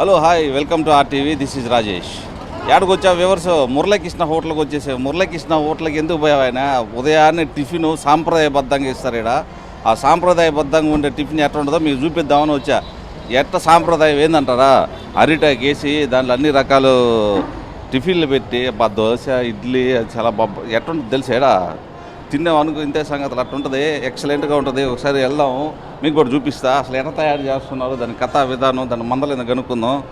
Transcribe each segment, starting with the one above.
Hello hi welcome to RTV. This is Rajesh. ఏడకు వచ్చా viewers Muralikrishna హోటల్కి వచ్చేసి మురళకృష్ణ హోటల్కి ఎందుకు పోయావు ఆయన? ఉదయాన్నే టిఫిన్ సాంప్రదాయబద్ధంగా ఇస్తారు ఇక్కడ ఆ సాంప్రదాయబద్ధంగా ఉండే టిఫిన్ ఎట్లా ఉంటుందో మీకు చూపిద్దామని వచ్చా. ఎట్ట సాంప్రదాయం ఏందంటారా? అరిటాకు వేసి దాంట్లో అన్ని రకాలు టిఫిన్లు పెట్టి దోశ ఇడ్లీ అది చాలా బాబా ఎట్లా ఉంటుంది తెలుసా ఈడ? తిన్నాం అనుకో ఇంతే సంగతులు అట్లా ఉంటుంది ఎక్సలెంట్గా ఉంటుంది. ఒకసారి వెళ్దాం. మీకు కూడా చూపిస్తా. అసలు ఎంత తయారు చేస్తున్నారు? దాని కథా విధానం దాని మందలేదో కనుక్కుందాం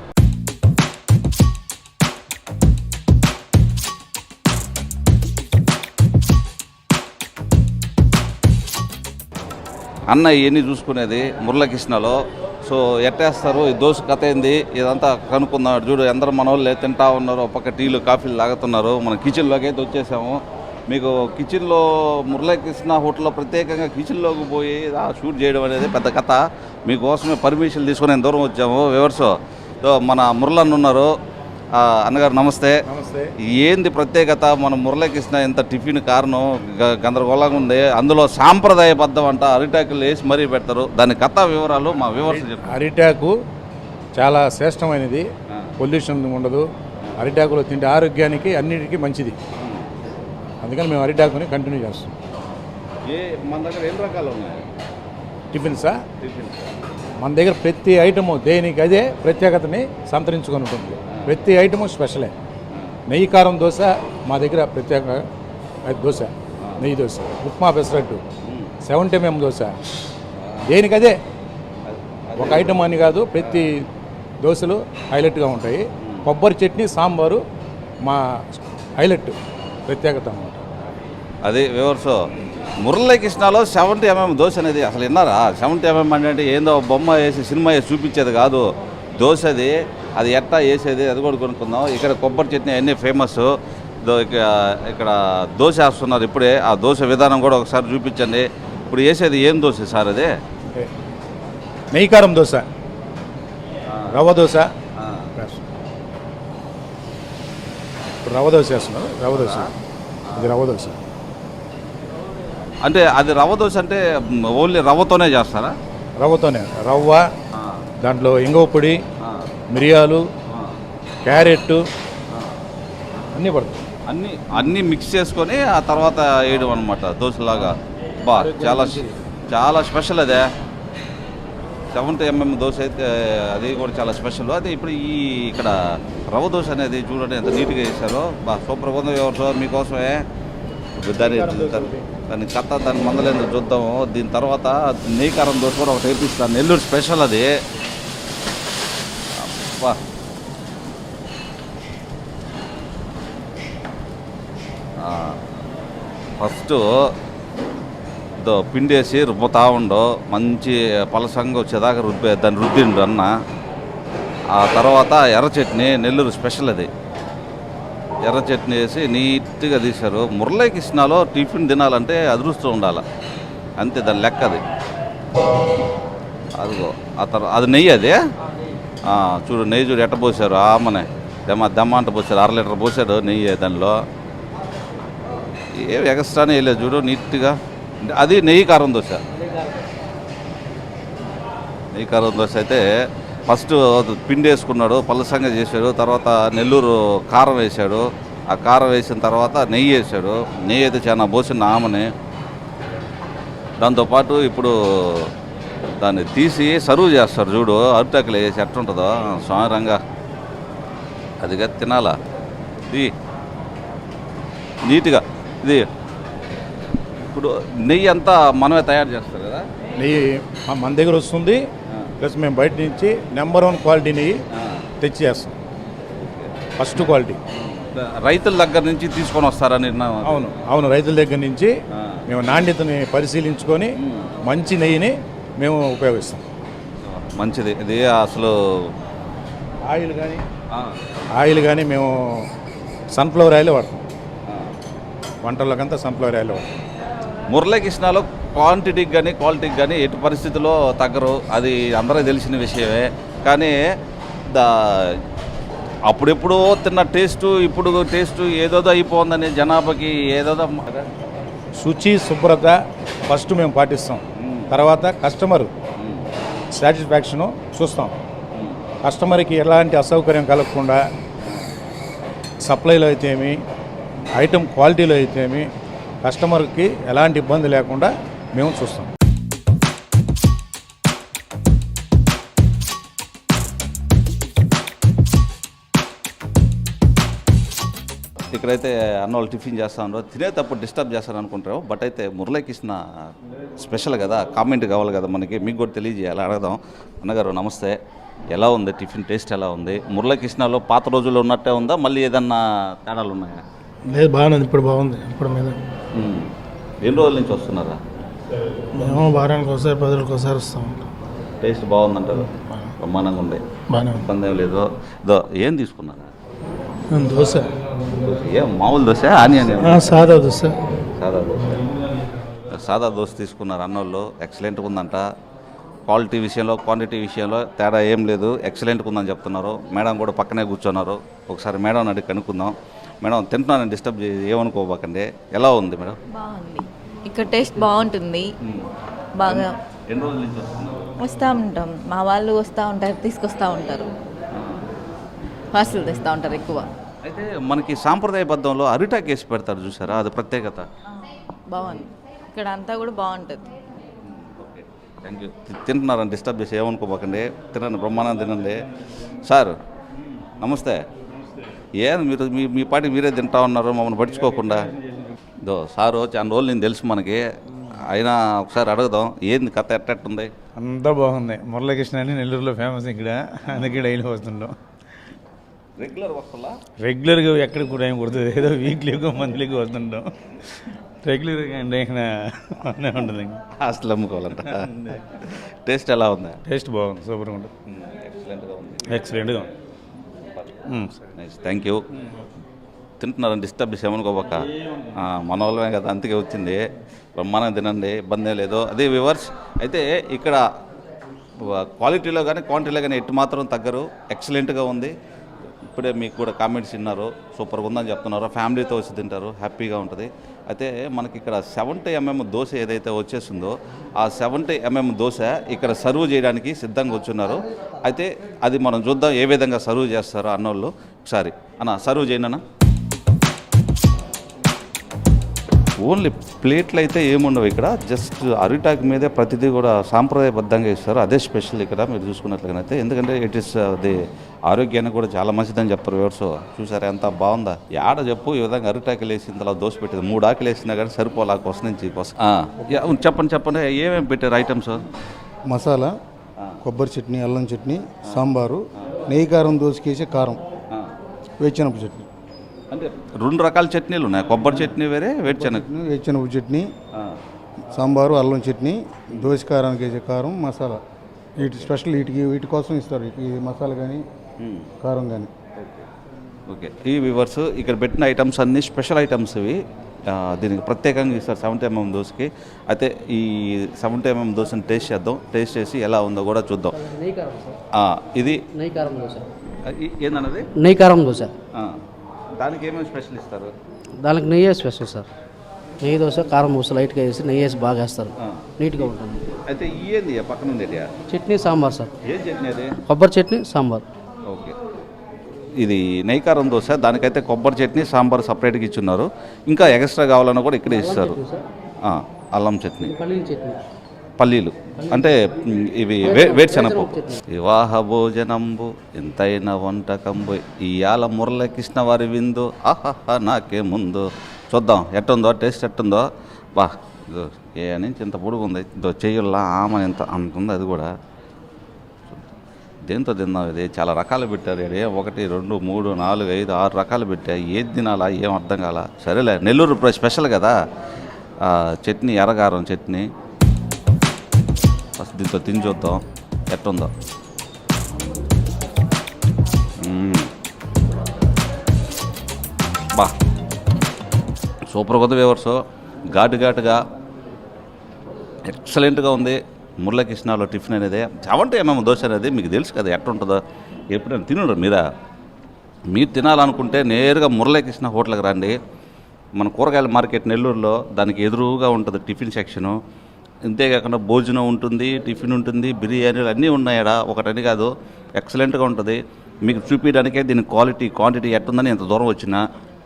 అన్న ఇవన్నీ చూసుకునేది? మురళకృష్ణలో. సో ఎట్టేస్తారు? ఈ దోశ కథ ఏంది? ఇదంతా కనుక్కుందాం. చూడు అందరూ మన వాళ్ళు తింటా ఉన్నారు. పక్క టీలు కాఫీలు లాగుతున్నారు. మన కిచెన్లోకి అయితే వచ్చేసాము. మీకు కిచెన్లో మురళీకృష్ణ హోటల్లో ప్రత్యేకంగా కిచెన్లోకి పోయి షూట్ చేయడం అనేది పెద్ద కథ. మీకోసమే పర్మిషన్ తీసుకొని ఎంత దూరం వచ్చాము వివర్స్. సో మన మురళన్ ఉన్నారు. అన్నగారు నమస్తే. నమస్తే. ఏంది ప్రత్యేకత? మన మురళీకృష్ణ ఎంత టిఫిన్ కారణం? గందరగోళంగా ఉంది. అందులో సాంప్రదాయబద్ధం అంట. అరిటాకులు వేసి మరీ పెడతారు. దాని కథ వివరాలు మా చెప్తారు అరిటాకు చాలా శ్రేష్టమైనది. పొల్యూషన్ ఉండదు. అరిటాకులో తింటే ఆరోగ్యానికి అన్నిటికీ మంచిది. అందుకని మేము అరిటాకుని కంటిన్యూ చేస్తాం ఏ మన దగ్గర ఎన్ని రకాలు ఉన్నాయి? టిఫిన్సా టిఫిన్ మన దగ్గర ప్రతి ఐటము దేనికి అదే ప్రత్యేకతని సంతరించుకొని ఉంటుంది. ప్రతి ఐటము స్పెషలే నెయ్యి కారం దోశ మా దగ్గర ప్రత్యేక దోశ నెయ్యి దోశ ఉప్మా పెసరట్టు సెవెంటీ ఎంఎం దోశ. దేనికి అదే? ఒక ఐటమ్ అని కాదు ప్రతి దోశలు హైలైట్గా ఉంటాయి. కొబ్బరి చట్నీ సాంబారు మా హైలైట్ ప్రత్యేకత అన్నమాట. అది వివర్స్ మురళీకృష్ణలో సెవెంటీ ఎంఎం దోశ అనేది అసలు విన్నారా? సెవెంటీ ఎంఎం అంటే ఏందో బొమ్మ వేసి సినిమా వేసి చూపించేది కాదు. దోశ అది అది ఎట్టా వేసేది అది కూడా కొనుక్కుందాం. ఇక్కడ కొబ్బరి చట్నీ అన్నీ ఫేమస్ ఇక్కడ దోశ వేస్తున్నారు ఇప్పుడే. ఆ దోశ విధానం కూడా ఒకసారి చూపించండి. ఇప్పుడు వేసేది ఏం దోశ సార్ అది? అంటే నెయ్యి కారం దోశ రవ్వ దోశ. రవ్వ దోశ వేస్తున్నారు. రవ్వ దోశ. ఇది రవ్వ దోశ. అంటే అది రవ్వ దోశ అంటే ఓన్లీ రవ్వతోనే చేస్తారా? రవ్వతోనే. రవ్వ దాంట్లో ఇంగవ పొడి మిరియాలు క్యారెట్ అన్నీ పడతాయి. అన్ని అన్నీ మిక్స్ చేసుకొని ఆ తర్వాత వేయడం అనమాట దోశలాగా. బా చాలా చాలా స్పెషల్ అదే. సెవెంత్ ఎంఎం దోశ అయితే అది కూడా చాలా స్పెషల్. అది ఇప్పుడు ఈ ఇక్కడ రవ్వ దోశ అనేది చూడండి ఎంత నీట్గా చేశారో. బా సూపర్ ఉంది ఎవరు మీకోసమే. దాన్ని దాని దాని కథ దాని మందలేదు చూద్దాము దీని తర్వాత నీకారం దోశ కూడా ఒకటి వేపిస్తాను నెల్లూరు స్పెషల్ అది. అబ్బా. ఫస్ట్ దో వేసి రుబ్బుతా ఉండు. మంచి పలసంగా వచ్చేదాకా రుబ్బే దాన్ని రుద్దిండు అన్న. ఆ తర్వాత ఎర్ర చట్నీ నెల్లూరు స్పెషల్ అది. ఎర్ర చట్నీ వేసి నీట్గా తీశారు. మురళీకృష్ణలో టిఫిన్ తినాలంటే అదృష్టం ఉండాలి. అంతే దాని లెక్క అది. అదిగో ఆ తర్వాత అది నెయ్యి అది? చూడు నెయ్యి చూడు ఎట్ట పోసారు? ఆమెనే దెమ్మ దెమ్మ అంట పోసారు. అర లీటర్ పోసాడు నెయ్యి దానిలో. ఏం ఎక్స్ట్రానే వేయలేదు చూడు నీట్గా. అది నెయ్యి కారం దోశ. నెయ్యి కారం దోశ అయితే ఫస్ట్ పిండి వేసుకున్నాడు పలసంగా చేశాడు తర్వాత నెల్లూరు కారం వేశాడు. ఆ కారం వేసిన తర్వాత నెయ్యి వేసాడు నెయ్యి అయితే చాలా పోసిన ఆమెని. దాంతోపాటు ఇప్పుడు దాన్ని తీసి సర్వ్ చేస్తారు చూడు అరిటాకులు వేసి ఎట్టుంటుందో స్వామిరంగా అదిగా తినాలా? ఇది నీట్గా. ఇది ఇప్పుడు నెయ్యి అంతా మనమే తయారు చేస్తారు కదా? నెయ్యి మన దగ్గర వస్తుంది. ప్లస్ మేము బయట నుంచి నెంబర్ వన్ క్వాలిటీ నెయ్యి తెచ్చి చేస్తాం ఫస్ట్ క్వాలిటీ. రైతుల దగ్గర నుంచి తీసుకొని వస్తారని విన్నాను. అవును అవును రైతుల దగ్గర నుంచి. మేము నాణ్యతని పరిశీలించుకొని మంచి నెయ్యిని మేము ఉపయోగిస్తాం. మంచిది. ఇది అసలు ఆయిల్ కానీ ఆయిల్ కానీ మేము సన్ఫ్లవర్ ఆయిల్ వాడతాం. వంటల్లోకంతా సన్ఫ్లవర్ ఆయిల్ వాడతాం. మురళీకృష్ణలో క్వాంటిటీకి కానీ క్వాలిటీకి కానీ ఎటు పరిస్థితిలో తగ్గరు. అది అందరికీ తెలిసిన విషయమే. కానీ దా అప్పుడెప్పుడో తిన్న టేస్ట్ ఇప్పుడు టేస్ట్ ఏదోదో అయిపోతుందని జనాభాకి ఏదోదో శుచి శుభ్రత ఫస్ట్ మేము పాటిస్తాం. తర్వాత కస్టమర్ సాటిస్ఫాక్షను చూస్తాం. కస్టమర్కి ఎలాంటి అసౌకర్యం కలగకుండా సప్లైలో అయితేమి ఐటమ్ క్వాలిటీలో అయితేమి కస్టమర్కి ఎలాంటి ఇబ్బంది లేకుండా మేము చూస్తాం. ఇక్కడైతే అన్న వాళ్ళు టిఫిన్ చేస్తాను తినేటప్పుడు డిస్టర్బ్ చేస్తాను అనుకుంటారు బట్ అయితే మురళీకృష్ణ స్పెషల్ కదా కామెంట్ కావాలి కదా మనకి మీకు కూడా తెలియజేయాలి అడగదాం. అన్నగారు నమస్తే. ఎలా ఉంది టిఫిన్ టేస్ట్ ఎలా ఉంది? మురళీకృష్ణలో పాత రోజుల్లో ఉన్నట్టే ఉందా? మళ్ళీ ఏదన్నా తేడాలు ఉన్నాయా? లేదు బాగానే ఉంది ఇప్పుడు బాగుంది ఇప్పుడు మీద. ఎన్ని రోజుల నుంచి వస్తున్నారా? మేము వారానికి ఒకసారి పది రోజులకు ఒకసారి వస్తాం టేస్ట్ బాగుందంటారు. బ్రహ్మాండంగా ఉంది. బాగానే ఉంది. ఇబ్బంది ఏం లేదు. ఇదో ఏం తీసుకున్నారా ఉమ్, దోశ. ఏం మామూలు దోశ ఆనియన్ ఆ, సాదా దోశ. సాదా దోశ. సాదా దోశ తీసుకున్నారు అన్నోళ్ళు. ఎక్సలెంట్గా ఉందంట. క్వాలిటీ విషయంలో క్వాంటిటీ విషయంలో తేడా ఏం లేదు. ఎక్సలెంట్గా ఉందని చెప్తున్నారు. మేడం కూడా పక్కనే కూర్చున్నారు. ఒకసారి మేడం అడిగి కనుక్కుందాం. మేడం తింటున్నానని డిస్టర్బ్ చే ఏమనుకోబాకండి. ఎలా ఉంది మేడం? బాగుంది. ఇక్కడ టేస్ట్ బాగుంటుంది. బాగా ఎన్ని రోజుల నుంచి వస్తున్నారు? వస్తూ ఉంటాం. మా వాళ్ళు వస్తూ ఉంటారు తీసుకొస్తూ ఉంటారు. పార్సల్ తెస్తూ ఉంటారు ఎక్కువ. అయితే మనకి సాంప్రదాయబద్ధంలో అరిటాక్ వేసి పెడతారు చూసారా? అది ప్రత్యేకత. బాగుంది. ఇక్కడ అంతా కూడా బాగుంటుంది. ఓకే. Thank you. తింటున్నారని డిస్టర్బ్ చేసి ఏమనుకోబాకండి. తినండి బ్రహ్మాండం తినండి. సార్ నమస్తే. ఏం మీరు మీ మీ పాటి మీరే తింటా ఉన్నారు మమ్మల్ని పట్టించుకోకుండా. దో సారు చాలా రోజులు నేను తెలుసు మనకి. అయినా ఒకసారి అడుగుదాం ఏంది కథ ఎట్టట్టుంది? అంతా బాగుంది. మురళీకృష్ణ అని నెల్లూరులో ఫేమస్ ఇక్కడ. అందుకే డైలీ వస్తుంటాం. రెగ్యులర్ వస్తుందా? రెగ్యులర్గా ఎక్కడికి కూడా ఏం కుడుతుంది ఏదో వీక్లీగా మంత్లీగా వస్తుంటాం. రెగ్యులర్గా ఇక్కడ బాగానే ఉంటుంది హాస్టల్ అమ్ముకోవాలంట. టేస్ట్ ఎలా ఉంది? టేస్ట్ బాగుంది. సూపర్గా ఉంటుంది. ఎక్సలెంట్గా ఉంది. ఎక్సలెంట్గా ఉంది. థ్యాంక్ యూ తింటున్నారని డిస్టర్బ్ చేసేమనుకోబక్క మన వాళ్ళమే కదా అందుకే వచ్చింది. బ్రహ్మాండంగా తినండి ఇబ్బంది లేదు. అదే వివర్స్ అయితే ఇక్కడ క్వాలిటీలో కానీ క్వాంటిటీలో కానీ ఎటు మాత్రం తగ్గరు. ఎక్సలెంట్గా ఉంది. ఇప్పుడే మీకు కూడా కామెంట్స్ విన్నారు. సూపర్గా ఉందని చెప్తున్నారు. ఫ్యామిలీతో వచ్చి తింటారు. హ్యాపీగా ఉంటుంది. అయితే మనకి ఇక్కడ సెవెంటీ ఎంఎం దోశ ఏదైతే వచ్చేసిందో ఆ సెవెంటీ ఎంఎం దోశ ఇక్కడ సర్వ్ చేయడానికి సిద్ధంగా వచ్చున్నారు. అయితే అది మనం చూద్దాం ఏ విధంగా సర్వ్ చేస్తారో అన్నోళ్ళు. ఒకసారి. అన్న సర్వ్ చేయనన్నా ఓన్లీ ప్లేట్లు అయితే ఏముండవు ఇక్కడ. జస్ట్ అరిటాక్ మీదే ప్రతిదీ కూడా సాంప్రదాయబద్ధంగా ఇస్తారు. అదే స్పెషల్ ఇక్కడ మీరు చూసుకున్నట్లయితే ఎందుకంటే ఇట్ ఇస్ అది ఆరోగ్యానికి కూడా చాలా మంచిదని చెప్తారు వ్యవస్థ చూసారా ఎంత బాగుందా? యాడ చెప్పు ఈ విధంగా అరిటాకులు వేసి ఇంతలో దోశ పెట్టేది. మూడు ఆకులు వేసినా కానీ సరిపోలా కోసం నుంచి కోసం. చెప్పండి చెప్పండి. ఏమేమి పెట్టారు ఐటమ్స్ మసాలా కొబ్బరి చట్నీ అల్లం చట్నీ సాంబారు నెయ్యి కారం దోసకేసి కారం వేరుశనగ చట్నీ. అంటే రెండు రకాల చట్నీలు ఉన్నాయి. కొబ్బరి చట్నీ వేరే వేడిచెనగ వేరుశనగ చట్నీ సాంబారు అల్లం చట్నీ దోశ కారానికి వేసే కారం మసాలా. వీటి స్పెషల్ వీటికి వీటి కోసం ఇస్తారు. ఈ మసాలా కానీ కారం కానీ ఓకే. ఈ వివర్స్ ఇక్కడ పెట్టిన ఐటమ్స్ అన్నీ స్పెషల్ ఐటమ్స్ ఇవి. ఆ, దీనికి ప్రత్యేకంగా ఇస్తారు సెవెంటీ ఎంఎం దోశకి. అయితే ఈ సెవెంటీ ఎంఎం దోశని టేస్ట్ చేద్దాం. టేస్ట్ చేసి ఎలా ఉందో కూడా చూద్దాం. ఆ, ఇది నెయ్యి కారం దోశ. ఈ- ఏందన్నది? నెయ్యి కారం దోశ. ఆ, దానికి ఏమేమి స్పెషల్ ఇస్తారు? దానికి నెయ్యి స్పెషల్ సార్ నెయ్యి దోశ కారం దోశ లైట్గా వేసి నెయ్యి వేసి బాగా వేస్తారు. నీట్గా ఉంటుంది. అయితే ఈ ఏంది పక్కన ఉండేది చట్నీ సాంబార్ సార్ ఏం చట్నీ అది? కొబ్బరి చట్నీ సాంబార్. ఓకే. ఇది నెయ్యికారం దోశ దానికైతే కొబ్బరి చట్నీ సాంబార్ సపరేట్గా ఇచ్చున్నారు. ఇంకా ఎక్స్ట్రా కావాలన్నా కూడా ఇక్కడే ఇస్తారు. అల్లం చట్నీ. పల్లీల చట్నీ. పల్లీలు. అంటే ఇవి వే వేరుశనగపప్పు. వివాహ భోజనంబు ఎంతైన వంటకంబు ఇయాల మురళకృష్ణ వారి విందు ఆహాహా నాకే ముందు. చూద్దాం ఎట్టుందో టేస్ట్ ఎట్టుందో. బా ఏ నుంచి ఇంత పొడుగు ఉంది ఇదో చెయ్యుల్లా ఆమె ఇంత అంత ఉంది అది కూడా. దేంతో తిందాం ఇది? చాలా రకాలు పెట్టారు ఇది ఒకటి రెండు మూడు నాలుగు ఐదు ఆరు రకాలు పెట్టాయి ఏది తినాలా ఏం అర్థం కాలా? సరేలే నెల్లూరు స్పెషల్ కదా. చట్నీ ఎర్రగారం చట్నీ. ఫస్ట్ దీంతో తిని చూద్దాం. ఎట్టుందో. బా. సూపర్ కొత్త వ్యూవర్స్ ఘాటు ఘాటుగా ఎక్సలెంట్గా ఉంది. మురళకృష్ణలో టిఫిన్ అనేది. చవంటే ఏమేమి దోశ అనేది మీకు తెలుసు కదా ఎట్టుంటుందో. ఎప్పుడైనా తినడు మీరా? మీరు తినాలనుకుంటే నేరుగా మురళీకృష్ణ హోటల్కి రండి. మన కూరగాయల మార్కెట్ నెల్లూరులో దానికి ఎదురుగా ఉంటుంది టిఫిన్ సెక్షను. ఇంతేకాకుండా భోజనం ఉంటుంది టిఫిన్ ఉంటుంది బిర్యానీలు అన్నీ ఉన్నాయడా? ఒకటని కాదు ఎక్సలెంట్గా ఉంటుంది. మీకు చూపించడానికే దీని క్వాలిటీ క్వాంటిటీ ఎట్టుందని ఎంత దూరం వచ్చినా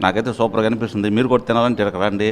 నాకైతే సూపర్గా అనిపిస్తుంది. మీరు కూడా తినాలని తిరగ రండి.